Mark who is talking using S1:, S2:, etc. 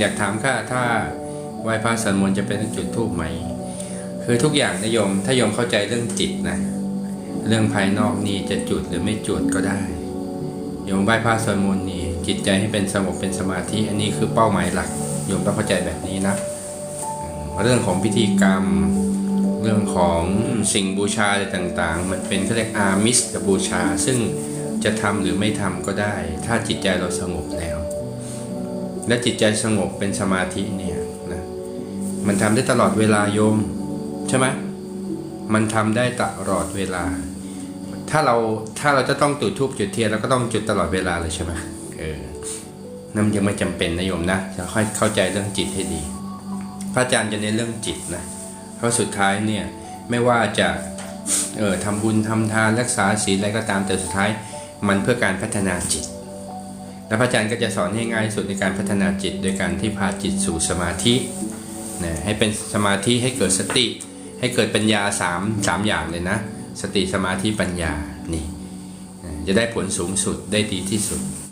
S1: อยากถามค่ะถ้าไหว้พระสวดมนต์จะเป็นจุดทูบไหม คือทุกอย่างนะโยม ถ้าโยมเข้าใจเรื่องจิตนะ เรื่องภายนอกนี่จะจุดหรือไม่จุดก็ได้โยมไหว้พระสวดมนต์นี่จิตใจให้เป็นสงบเป็นสมาธิ อันนี้คือเป้าหมายหลักโยมต้องเข้าใจแบบนี้นะเรื่องของพิธีกรรมเรื่องของสิ่งบูชาอะไรต่างๆ มันเป็นเขาเรียกอามิสกับบูชา ซึ่งจะทำหรือไม่ทำก็ได้ ถ้าจิตใจเราสงบแล้ว และจิตใจสงบเป็นสมาธิเนี่ยนะมันทำได้ตลอดเวลาโยมใช่ไหมมันทำได้ตลอดเวลา ถ้าเราถ้าเราจะต้องจุดทูบจุดเทียนเราก็ต้องจุดตลอดเวลาเลยใช่ไหมเออนั่นยังไม่จำเป็นนะโยมนะจะค่อยเข้าใจเรื่องจิตให้ดี พระอาจารย์จะเน้นเรื่องจิตนะเพราะสุดท้ายเนี่ยไม่ว่าจะเออทำบุญทำทานรักษาศีลอะไรก็ตามแต่สุดท้าย มันเพื่อการพัฒนาจิต และพระอาจารย์ก็จะสอนให้ง่ายสุดในการพัฒนาจิต โดยการที่พาจิตสู่สมาธินะให้เป็นสมาธิให้เกิดสติ ให้เกิดปัญญาสามสามอย่างเลยนะ สติสมาธิปัญญานี่จะได้ผลสูงสุดได้ดีที่สุด